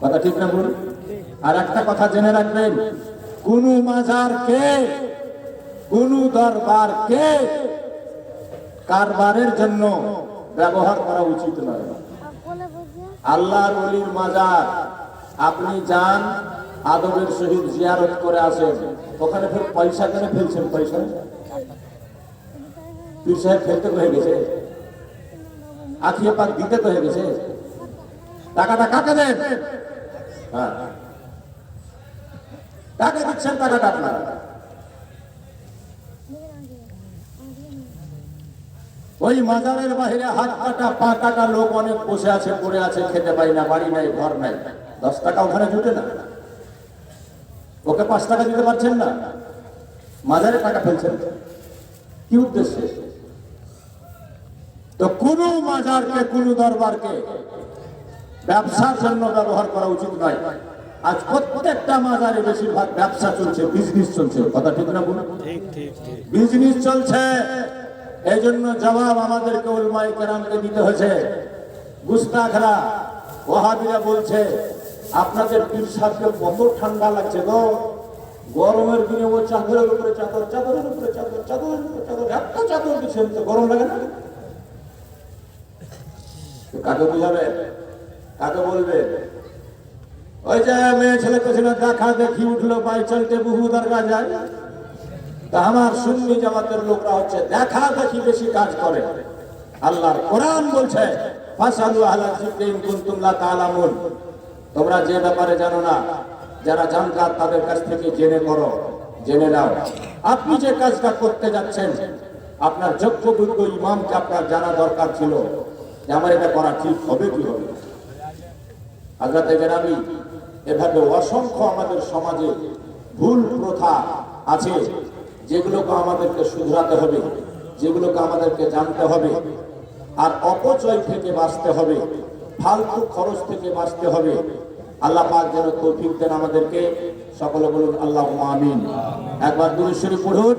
কথা ঠিক না বলুন আর একটা কথা জেনে রাখবেন, কোন মাজার কে, কোন দরবার কে কারবারের জন্য ব্যবহার করা উচিত নয়। আল্লাহর ওলির মাজার, আপনি যান, আদবের সহিত জিয়ারত করে আসেন। ওখানে ফের পয়সা কেন ফেলছেন পয়সা? পীর সাহেব ফেলতে তো হয়ে গেছে? আখিয়ে পাক দিতে তো হয়ে গেছে? টাকাটা কাকে দেন? হ্যাঁ টাকা দিচ্ছেন টাকাটা আপনারা ওই মাজারের বাহিরে হাত কাটা, পা কাটা লোক অনেক বসে আছে, পড়ে আছে, খেতে পাই না, বাড়ি নাই, ঘর নাই। দশ টাকা ওখানে জুটে না। ওকে পাঁচ টাকা দিতে পারছেন না? মাজারে টাকা ফেলছেন কি উদ্দেশ্যে? তো কোন মাজারকে, কোন দরবারকে ব্যবসার জন্য ব্যবহার করা উচিত নয়। আজ প্রত্যেকটা মাজারে বেশিরভাগ ব্যবসা চলছে বিজনেস চলছে। কথা ঠিক না বলুন বিজনেস চলছে। এই জন্য জবাব আমাদেরকে উলমাই কেরামকে দিতে হয়েছে। গুস্তাখরা ওহাবিরা বলছে আপনাদের পীর সাহেবকে কত ঠান্ডা লাগছে গো। গরমের দিনে ও চাদরের উপরে চাদর চাদরের উপরে চাদর চাদরের উপরে চাদর এত চাদর দিচ্ছেন তো গরম লাগে না। কাকে বুঝাবে? কাকে বলবে? ওই যে মেয়ে ছেলে পেছনে দেখা দেখি উঠল বাই চলতে বহু দরগা যায়। তা আমার সুন্নি জামাতের লোকরা হচ্ছে, দেখা দেখি বেশি কাজ করে। আল্লাহর কোরআন বলছে, ফাসালু আহলা যিকরি ইন কুনতুম লা তাআলামুন। তোমরা যে ব্যাপারে জানো না, যারা জানকার তাদের কাছ থেকে জেনে করো, জেনে নাও। আপনি যে কাজটা করতে যাচ্ছেন, আপনার যোগ্য যোগ্য ইমামকে আপনার জানা দরকার ছিল। যে আমার এটা করা ঠিক হবে কি হবে। হাজরাতে গেরামি এভাবে অসংখ্য আমাদের সমাজে ভুল প্রথা আছে, যেগুলোকে আমাদেরকে শুধরাতে হবে, যেগুলোকে আমাদেরকে জানতে হবে, আর অপচয় থেকে বাঁচতে হবে, ফালতু খরচ থেকে বাঁচতে হবে। আল্লাহ পাক যেন তৌফিক দেন আমাদেরকে। সকলে বলুন আল্লাহ আমিন। একবার দূরেশ্বরী পড়ুন।